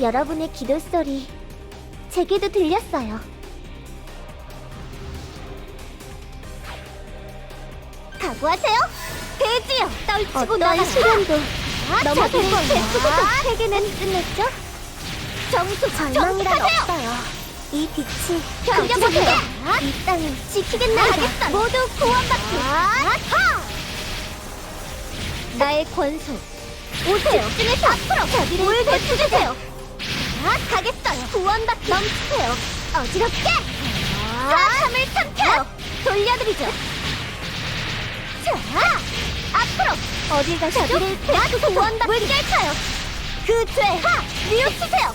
여러분의 기도 소리 제게도 들렸어요. 각오하세요. 대지요. 떨치고 어떤 나가. 시련도 넘어설 거예요. 베푸고서 세계는 끝냈죠? 정수 절망이란. 없어요. 이 빛이 견뎌보세요. 어찌 이 땅은 지키겠나이다. 하겠어요. 모두 구원받기. 하! 나의 권속. 오세요. 집중해서 앞으로 자비를 베푸세요. 아, 가겠어요. 구원받기. 넘치세요. 어지럽게. 사함을 삼켜요. 돌려드리죠. 자, 앞으로. 어딜 가시죠? 자비를 베푸세요. 구원받기. 물결쳐요. 그 죄, 하! 뉘우치세요.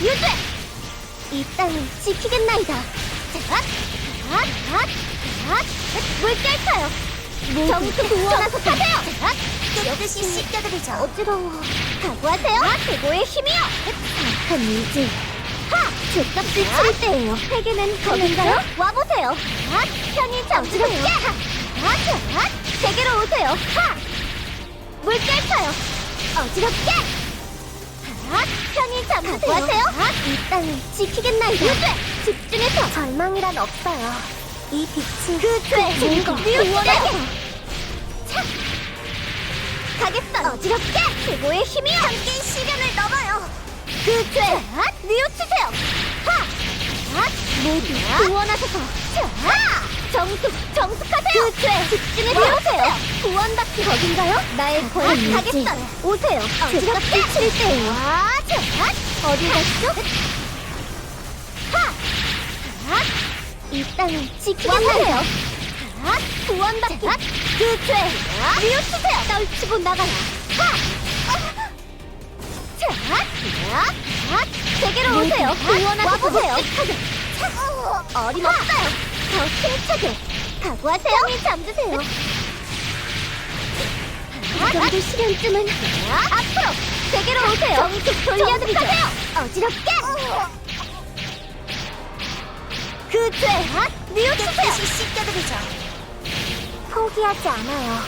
유죄. 이 땅은 지키겠나이다. 자, 자, 자, 자, 물결쳐요. 정수 구원하소 타세요. 깨끗이 씻겨드리죠. 어지러워. 각오하세요. 최고의 힘이요. 악한 의지. 하! 죄값을 치를 때예요. 세계는 거긴가요? 와보세요. 하! 편히 잠시세요. 하! 하! 제게로 오세요. 하! 물결 쳐요. 어지럽게. 하! 편히 잠시세요. 각오하세요. 이 땅을 지키겠나이다. 집중해서. 절망이란 없어요. 이 빛이 그 죄, 증거, 구원하게. 가겠어요. 어지럽게 최고의 힘이요. 함께 시련을 넘어요. 그 죄, 뉘우치세요. 하, 하, 모두 구원하소서. 자, 정숙, 정숙하세요. 그 죄, 집중해서 오세요. 구원받기 거긴가요? 나의 권위 가겠어요. 오세요. 어지럽게 칠 때예요. 아, 자, 어디? 하, 하, 이 땅은 지키겠나요? 자, 구원받기 그 죄, 뉘우치세요. 떨치고 나가라. 하! 자, 자, 자, 제게로 오세요. 구원하소서. 차, 어림없어요. 더 힘차게. 각오하세요. 형이 잠드세요. 이 정도 시련쯤은 앞으로 제게로 오세요. 정숙 돌려드리죠. 어지럽게. 그 죄, 뉘우치세요. 씻겨드리죠. 포기하지 않아요.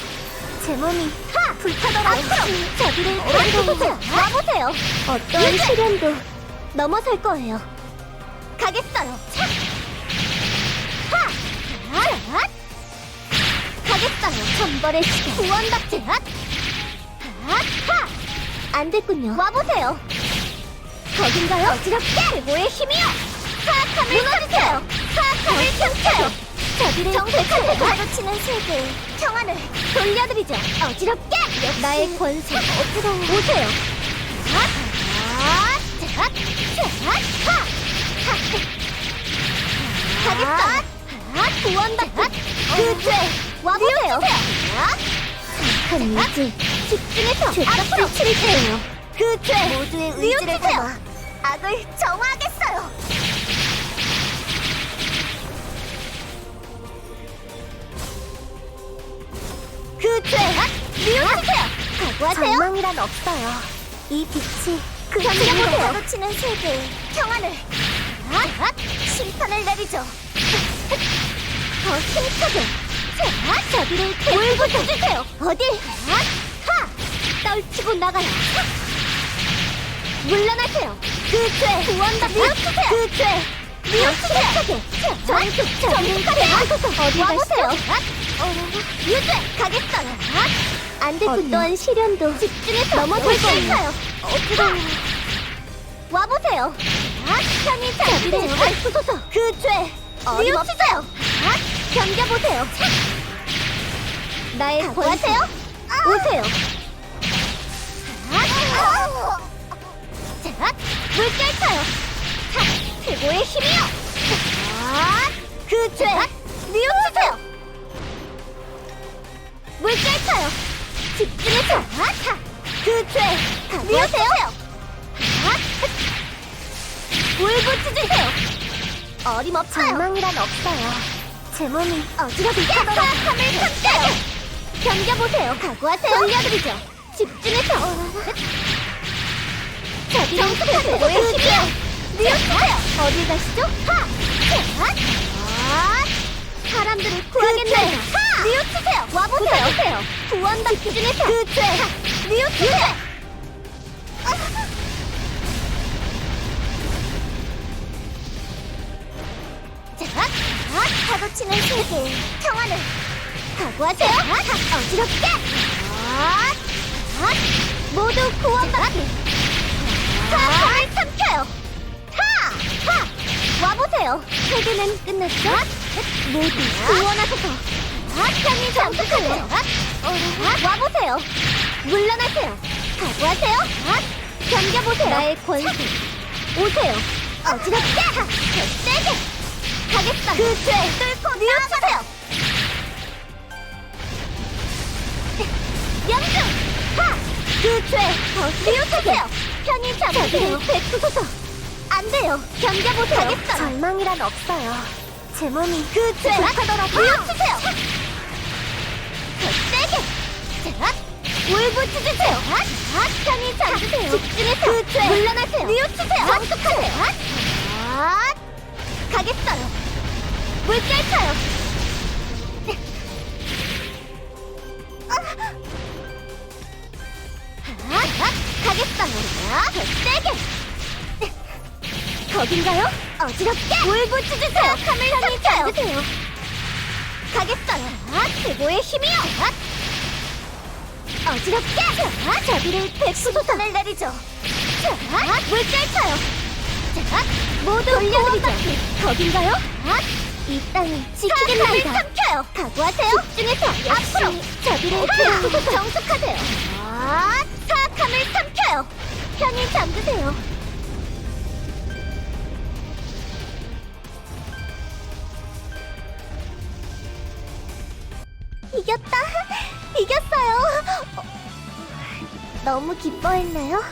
제 몸이 하! 불타더라 앞으로 자비를 베푸세요. 와보세요. 어떤 시련도 넘어설 거예요. 가겠어요. 차! 하! 하! 하! 가겠어요. 천벌의 시간. 구원받지. 하! 하! 하! 안 됐군요. 와보세요. 거긴가요? 어지럽게 최고의 힘이요. 사악함을. 사악함을 정색하고 마주치는 세계. 평안을 돌려드리죠. 어지럽게! 나의 권세. 어지러워 오세요. 가겠다. 하, 구원받기 그죄 와보세요. 착한 의지 집중해서 치를 때예요. 그죄 모두의 의지를 담아 악을 정화 절망이란 없어요. 이 빛이 그 견뎌보세요. 마주치는 세계의 평안을, 아, 심판을 내리죠. 더 힘차게, 자, 자비를 울고 주세요. 어디? 아, 하, 떨치고 나가라. 하. 물러나세요. 그 죄, 구원받 뉘우치세요. 그 죄, 뉘우치세요. 정숙, 정숙하세요. 어디 가시죠? 어, 유죄 가겠어요. 안 됐군요. 어떠한 시련도 집중해서 넘어설 거예요. 어지러워. 와보세요. 편히 자비를 베푸소서. 그 죄, 뉘우치세요. 견뎌보세요. 나의 권세요. 오세요. 자, 물결 쳐요. 자, 최고의 힘이요. 자, 그 죄, 뉘우치세요. 물결 쳐요. 집중해서. 하! 그 죄, 뉘우세요. 울부짖으세요. 어림없어요. 절망이란 없어요. 제 몸이 어지럽게 하더라. 함을 삼켜요. 견뎌보세요. 각오하세요. 돌려드리죠. 집중해서. 최고의 힘이요. 뉘우세요. 어디 가시죠? 하! 자! 아! 사람들을 구하겠나요? 뉘우치세요. 와보세요. 와보세요. 구원다 기준에서 그죄 뉘우치세요. 그 자, 자, 파도치는 세계 평화는 각오하세요. 자, 어지럽게. 자, 자, 모두 구원받기. 사을 삼켜요. 타, 타. 와보세요. 세계는 끝났죠? 모두 구원하소서. 아, 편히 정숙하세요. 와보세요. 물러나세요. 각오하세요. 아, 견뎌보세요. 나의 권세. 오세요. 어지럽게. 하! 세게. 가겠다. 그죄 뚫고 나아가세요. 명중! 하! 그죄 비웃으세요! 편히 잡으세요! 베푸소서! 안 돼요! 견뎌보세요! 가겠어요! 절망이란 없어요. 제 몸이 그죄 하더라도 비웃으세요! 더 세게! 자! 울부짖으세요! 아, 편히 잡으세요! 집중해서 그죄 물러나세요! 비웃으세요! 정숙하세요! 아, 가겠어요! 물결 쳐요! 아, 아, 가겠어요. 아, 더 세게. 거긴가요? 어지럽게. 울부짖으세요. 카멜 편히 잡으세요. 가겠어요. 아, 최고의 힘이요. 아, 어지럽게. 자, 저기를 백수도탄을 내리죠. 자, 물결 쳐요. 자, 모두 돌려드리죠. 거긴가요? 아, 이 땅을 지키겠습니다. 삼켜요. 각오하세요. 집중해서 앞으로 저기를 백수도탄 정숙하세요. 아, 사악함을 삼켜요. 편히 잠드세요. 이겼다. 이겼어요. 어, 너무 기뻐했나요?